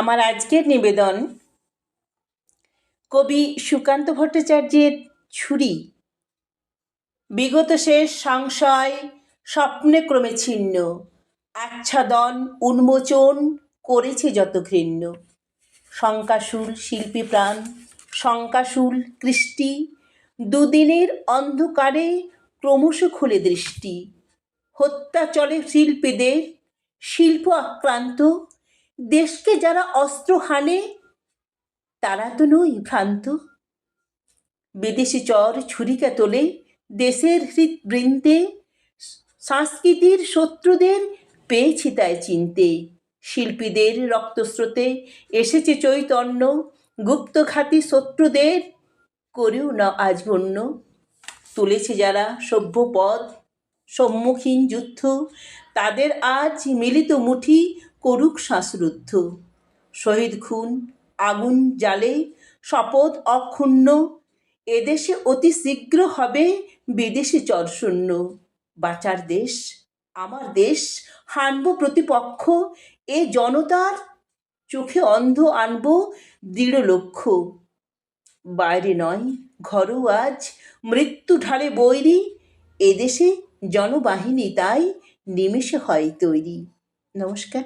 আমার আজকের নিবেদন কবি সুকান্ত ভট্টাচার্যের ছুরি। বিগত শেষ সংশয় স্বপ্নে ক্রমে ছিন্ন। আচ্ছাদন, উন্মোচন করেছে যত ঘৃণ্য। শঙ্কাশুল শিল্পী প্রাণ শঙ্কাসুল কৃষ্টি, দুদিনের অন্ধকারে ক্রমশ খুলে দৃষ্টি। হত্যা চলে শিল্পীদের, শিল্প আক্রান্ত দেশকে যারা অস্ত্র হানে, তারা তো নই ভ্রান্ত। বিদেশি চর ছুরিকা তোলে, দেশের হৃদবৃন্দে সংস্কৃতির শত্রুদের পেয়েছি তাই চিনতে। শিল্পীদের রক্তস্রোতে এসেছে চৈতন্য গুপ্তঘাতী শত্রুদের করেও না আজ গণ্য তুলেছে যারা সভ্য পদ সম্মুখীন যুদ্ধ, তাদের আজ মিলিত মুঠি করুক শ্বাসরুদ্ধ। শহীদ খুন, আগুন জালে শপথ অক্ষুণ্ণ এদেশে অতি শীঘ্র হবে বিদেশি চরশূন্য। বাঁচার দেশ, আমার দেশ, হানব প্রতিপক্ষ, এ জনতার চোখে অন্ধ আনব দৃঢ় লক্ষ্য। বাইরে নয় ঘরও আজ, মৃত্যু ঢালে বৈরি এদেশে জনবাহিনী তাই নিমেষে হয় তৈরি। নমস্কার।